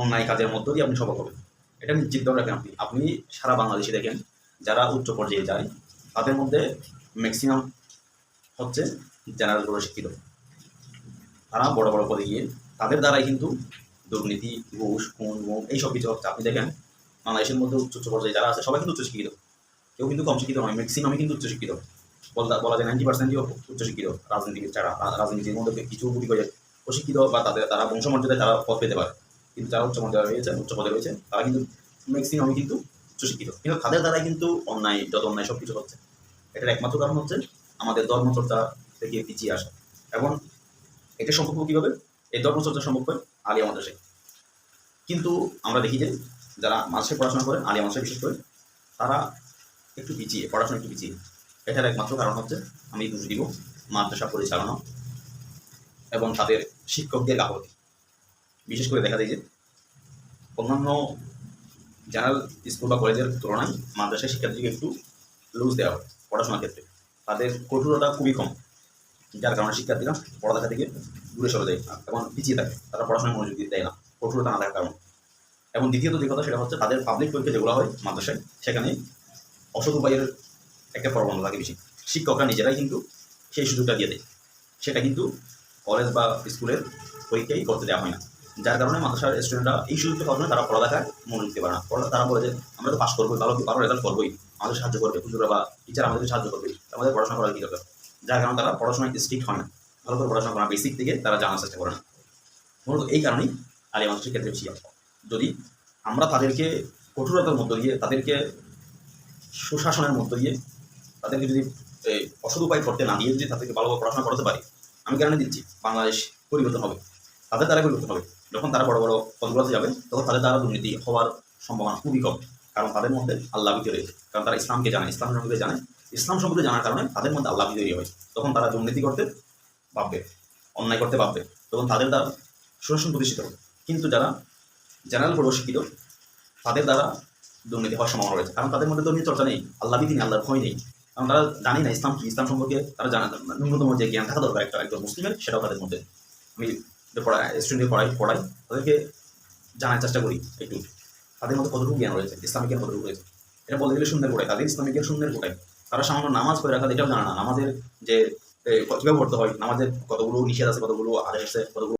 অন্যায় কাজের মধ্য দিয়ে আপনি সফল হবেন। এটা নিশ্চিত রাখেন আপনি আপনি সারা বাংলাদেশে দেখেন, যারা উচ্চ পর্যায়ে যায়, তাদের মধ্যে ম্যাক্সিমাম হচ্ছে জেনারেলগুলো শিক্ষিত। তারা বড় বড় পদে গিয়ে তাদের দ্বারাই কিন্তু দুর্নীতি, ঘুষ, খুন গুম এইসব কিছু হচ্ছে। আপনি দেখেন, বাংলাদেশের মধ্যে উচ্চ উচ্চ পর্যায়ে যারা আছে, সবাই কিন্তু উচ্চশিক্ষিত কেউ কিন্তু কম শিক্ষিত নয় ম্যাক্সিমামই কিন্তু উচ্চশিক্ষিত বলা যায় নাইনটি পার্সেন্টই উচ্চশিক্ষিত রাজনীতিবিদ ছাড়া। রাজনীতির মধ্যে কিছু গুটি করে অশিক্ষিত বা তাদের, তারা বংশমর্যাদায় তারা পদ পেতে পারে। কিন্তু যারা উচ্চ মর্যাদা রয়েছে, উচ্চ পদে রয়েছে, তারা কিন্তু ম্যাক্সিমামই কিন্তু সুশিক্ষিত। কিন্তু তাদের দ্বারাই কিন্তু অন্যায়, যত অন্যায় সব কিছু হচ্ছে। এটার একমাত্র কারণ হচ্ছে আমাদের ধর্মচর্চা থেকে পিছিয়ে আসা। এবং এটা সম্ভব কীভাবে? এই ধর্মচর্চা সম্ভব হয় আলিয়া মাদ্রাসে কিন্তু আমরা দেখি যে যারা মাসে পড়াশোনা করে, আলিয়া মাদ্রাসা বিশেষ করে, তারা একটু পিছিয়ে, পড়াশোনা একটু পিছিয়ে। এটার একমাত্র কারণ হচ্ছে আমি দোষ দিব, মাদ্রাসা পরিচালনা এবং তাদের শিক্ষকদের গাফলতি। বিশেষ করে দেখা যায় যে অন্যান্য জেনারেল স্কুল বা কলেজের তুলনায় মাদ্রাসায় শিক্ষার্থীকে একটু লুজ দেওয়া হয় পড়াশোনার ক্ষেত্রে। তাদের কঠোরতা খুবই কম, যার কারণে শিক্ষার্থীরা পড়ালেখা থেকে দূরে সরে যায় এবং পিছিয়ে থাকে, তারা পড়াশোনায় মনোযোগ দিতে দেয় না, কঠোরতা না থাকার কারণে। এবং দ্বিতীয়ত যে কথা সেটা হচ্ছে তাদের পাবলিক পরীক্ষা যেগুলো হয় মাদ্রাসায়, সেখানে অসৎ উপায়ের একটা প্রবণতা থাকে বেশি। শিক্ষকরা নিজেরাই কিন্তু সেই সুযোগটা দিয়ে দেয়। সেটা কিন্তু কলেজ বা স্কুলের পরীক্ষাই করতে দেওয়া হয় না। যার কারণে মাদ্রাসার স্টুডেন্টরা এই সুযোগটা পাওয়ার জন্য তারা পড়ালেখায় মনোযোগ দিতে পারে না। পড়া- তারা বলে যে, আমরা তো পাস করব ভালো ভালো রেজাল্ট করবোই, আমাদের সাহায্য করবে হুজুরা বা টিচার আমাদের সাহায্য করবে, আমাদের পড়াশোনা করার কি দরকার? যার কারণে তারা পড়াশোনায় স্ট্রিক্ট হয় না। ভালো করে পড়াশোনা করা বেসিক থেকে তারা জানার চেষ্টা করে না। মূলত এই কারণেই আলিয়া মাদ্রাসার ক্ষেত্রে বেশি। যদি আমরা তাদেরকে কঠোরতার মধ্য দিয়ে, তাদেরকে সুশাসনের মধ্য দিয়ে, তাদেরকে যদি অসৎ উপায় করতে না দিয়ে যদি তাদেরকে ভালোভাবে পড়াশোনা করাতে পারি, আমি কারণে দিচ্ছি? বাংলাদেশ পরিবর্তন হবে। তাদের দ্বারা পরিবর্তন হবে। যখন তারা বড় বড় পদগুলোতে যাবে, তখন তাদের দ্বারা দুর্নীতি হওয়ার সম্ভাবনা খুবই কম। কারণ তাদের মধ্যে আল্লাহ রয়েছে। কারণ তারা ইসলামকে জানে, ইসলাম সম্পর্কে জানে। ইসলাম সম্পর্কে জানার কারণে তাদের মধ্যে আল্লাহ তৈরি হয়। তখন তারা দুর্নীতি করতে ভাববে, অন্যায় করতে ভাববে। তখন তাদের দ্বারা সুশাসন প্রতিষ্ঠিত হবে। কিন্তু যারা জেনারেল বড় শিক্ষিত, তাদের দ্বারা দুর্নীতি হওয়ার সম্ভাবনা রয়েছে। কারণ তাদের মধ্যে ধর্মীয় চর্চা নেই, আল্লাহ ভীতি নেই, আল্লাহর ভয় নেই। কারণ তারা জানি না ইসলাম কি। ইসলাম সম্পর্কে তারা জানা ন্যূনতম যে জ্ঞান থাকা দরকার একটা একজন মুসলিমের, সেটাও তাদের মধ্যে। আমি যে স্টুডেন্ট স্টুডেন্টকে পড়াই পড়াই, তাদেরকে জানার চেষ্টা করি একটু। তাদের মধ্যে কতটুকু জ্ঞান রয়েছে? ইসলামিক জ্ঞান কতটুকু রয়েছে? এটা বলতে গেলে সুন্দর গোটায় তাদের ইসলামিক জ্ঞান সুন্দর গোটায় তারা সামান্য নামাজ করে রাখা এটাও জানা না। আমাদের যে কীভাবে পড়তে হয়? নামাজের কতগুলো নিষেধ আছে, কতগুলো আদেশ আছে, কতগুলো